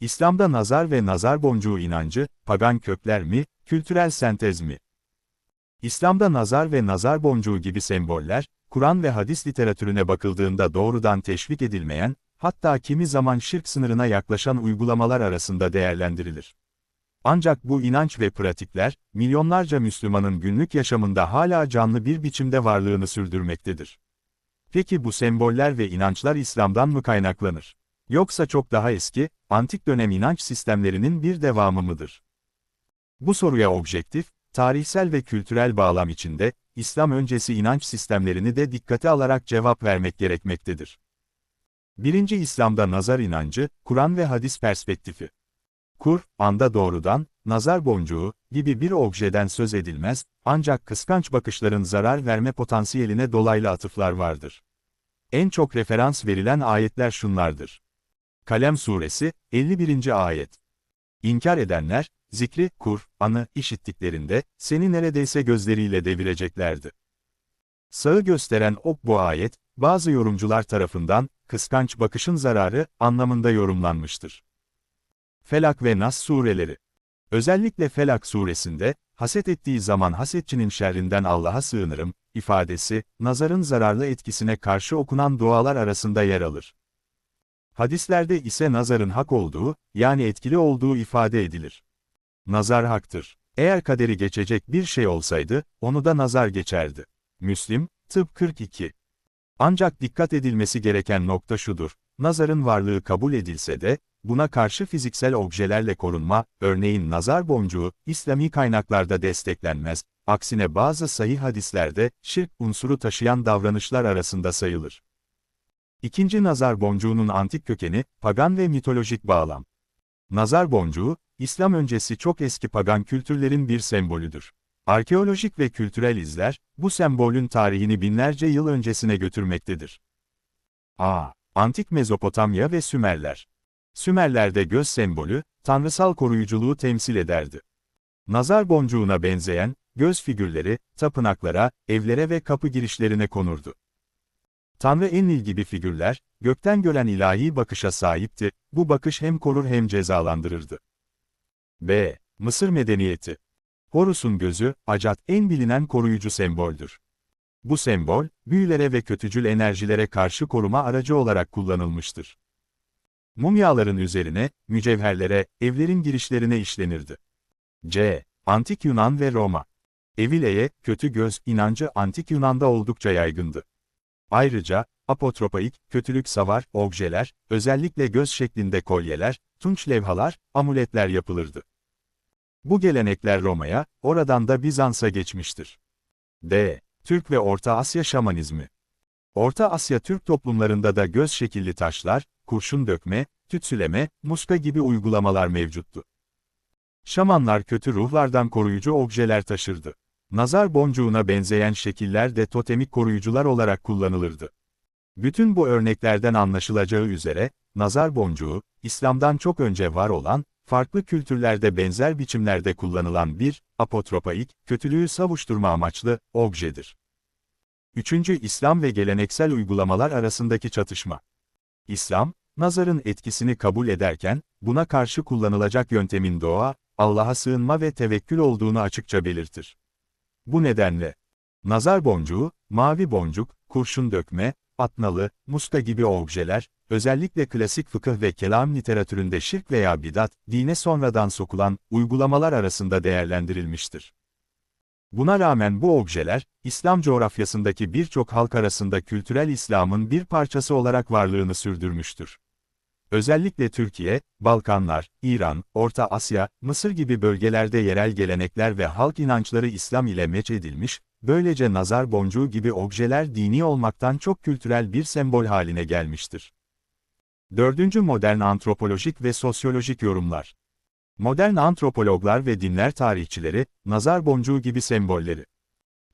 İslam'da nazar ve nazar boncuğu inancı, pagan kökler mi, kültürel sentez mi? İslam'da nazar ve nazar boncuğu gibi semboller, Kur'an ve hadis literatürüne bakıldığında doğrudan teşvik edilmeyen, hatta kimi zaman şirk sınırına yaklaşan uygulamalar arasında değerlendirilir. Ancak bu inanç ve pratikler, milyonlarca Müslümanın günlük yaşamında hala canlı bir biçimde varlığını sürdürmektedir. Peki bu semboller ve inançlar İslam'dan mı kaynaklanır? Yoksa çok daha eski, antik dönem inanç sistemlerinin bir devamı mıdır? Bu soruya objektif, tarihsel ve kültürel bağlam içinde, İslam öncesi inanç sistemlerini de dikkate alarak cevap vermek gerekmektedir. Birinci İslam'da nazar inancı, Kur'an ve hadis perspektifi. Kur, anda doğrudan, nazar boncuğu gibi bir objeden söz edilmez, ancak kıskanç bakışların zarar verme potansiyeline dolaylı atıflar vardır. En çok referans verilen ayetler şunlardır. Kalem Suresi, 51. Ayet. İnkar edenler, zikri, kur, anı, işittiklerinde, seni neredeyse gözleriyle devireceklerdi. Sağı gösteren ok bu ayet, bazı yorumcular tarafından, kıskanç bakışın zararı, anlamında yorumlanmıştır. Felak ve Nas sureleri. Özellikle Felak suresinde, haset ettiği zaman hasetçinin şerrinden Allah'a sığınırım, ifadesi, nazarın zararlı etkisine karşı okunan dualar arasında yer alır. Hadislerde ise nazarın hak olduğu, yani etkili olduğu ifade edilir. Nazar haktır. Eğer kaderi geçecek bir şey olsaydı, onu da nazar geçerdi. Müslim, Tıp 42. Ancak dikkat edilmesi gereken nokta şudur, nazarın varlığı kabul edilse de, buna karşı fiziksel objelerle korunma, örneğin nazar boncuğu, İslami kaynaklarda desteklenmez, aksine bazı sahih hadislerde, şirk unsuru taşıyan davranışlar arasında sayılır. İkinci nazar boncuğunun antik kökeni, pagan ve mitolojik bağlam. Nazar boncuğu, İslam öncesi çok eski pagan kültürlerin bir sembolüdür. Arkeolojik ve kültürel izler, bu sembolün tarihini binlerce yıl öncesine götürmektedir. A. Antik Mezopotamya ve Sümerler. Sümerler'de göz sembolü, tanrısal koruyuculuğu temsil ederdi. Nazar boncuğuna benzeyen, göz figürleri, tapınaklara, evlere ve kapı girişlerine konurdu. Tanrı Enlil gibi figürler, gökten gören ilahi bakışa sahipti, bu bakış hem korur hem cezalandırırdı. B. Mısır Medeniyeti Horus'un gözü, Acat en bilinen koruyucu semboldür. Bu sembol, büyülere ve kötücül enerjilere karşı koruma aracı olarak kullanılmıştır. Mumyaların üzerine, mücevherlere, evlerin girişlerine işlenirdi. C. Antik Yunan ve Roma Evileye, kötü göz, inancı Antik Yunan'da oldukça yaygındı. Ayrıca, apotropaik, kötülük savar, objeler, özellikle göz şeklinde kolyeler, tunç levhalar, amuletler yapılırdı. Bu gelenekler Roma'ya, oradan da Bizans'a geçmiştir. D. Türk ve Orta Asya şamanizmi. Orta Asya Türk toplumlarında da göz şekilli taşlar, kurşun dökme, tütsüleme, muska gibi uygulamalar mevcuttu. Şamanlar kötü ruhlardan koruyucu objeler taşırdı. Nazar boncuğuna benzeyen şekiller de totemik koruyucular olarak kullanılırdı. Bütün bu örneklerden anlaşılacağı üzere, nazar boncuğu, İslam'dan çok önce var olan, farklı kültürlerde benzer biçimlerde kullanılan bir, apotropaik, kötülüğü savuşturma amaçlı, objedir. Üçüncü İslam ve geleneksel uygulamalar arasındaki çatışma. İslam, nazarın etkisini kabul ederken, buna karşı kullanılacak yöntemin doğa, Allah'a sığınma ve tevekkül olduğunu açıkça belirtir. Bu nedenle, nazar boncuğu, mavi boncuk, kurşun dökme, atnalı, muska gibi objeler, özellikle klasik fıkıh ve kelam literatüründe şirk veya bidat, dine sonradan sokulan, uygulamalar arasında değerlendirilmiştir. Buna rağmen bu objeler, İslam coğrafyasındaki birçok halk arasında kültürel İslam'ın bir parçası olarak varlığını sürdürmüştür. Özellikle Türkiye, Balkanlar, İran, Orta Asya, Mısır gibi bölgelerde yerel gelenekler ve halk inançları İslam ile meç edilmiş, böylece nazar boncuğu gibi objeler dini olmaktan çok kültürel bir sembol haline gelmiştir. Dördüncü modern antropolojik ve sosyolojik yorumlar. Modern antropologlar ve dinler tarihçileri, nazar boncuğu gibi sembolleri.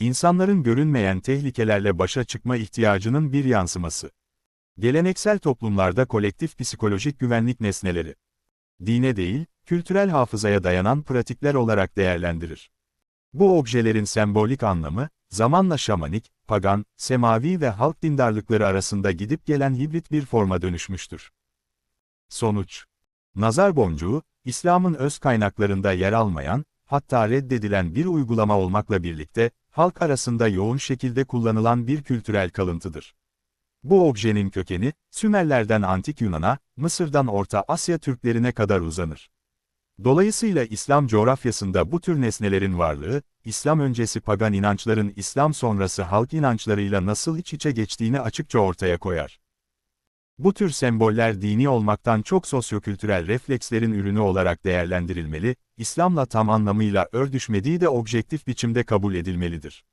İnsanların görünmeyen tehlikelerle başa çıkma ihtiyacının bir yansıması. Geleneksel toplumlarda kolektif psikolojik güvenlik nesneleri. Dine değil, kültürel hafızaya dayanan pratikler olarak değerlendirir. Bu objelerin sembolik anlamı, zamanla şamanik, pagan, semavi ve halk dindarlıkları arasında gidip gelen hibrit bir forma dönüşmüştür. Sonuç Nazar boncuğu, İslam'ın öz kaynaklarında yer almayan, hatta reddedilen bir uygulama olmakla birlikte, halk arasında yoğun şekilde kullanılan bir kültürel kalıntıdır. Bu objenin kökeni, Sümerlerden Antik Yunan'a, Mısır'dan Orta Asya Türklerine kadar uzanır. Dolayısıyla İslam coğrafyasında bu tür nesnelerin varlığı, İslam öncesi pagan inançların İslam sonrası halk inançlarıyla nasıl iç içe geçtiğini açıkça ortaya koyar. Bu tür semboller dini olmaktan çok sosyokültürel reflekslerin ürünü olarak değerlendirilmeli, İslam'la tam anlamıyla örtüşmediği de objektif biçimde kabul edilmelidir.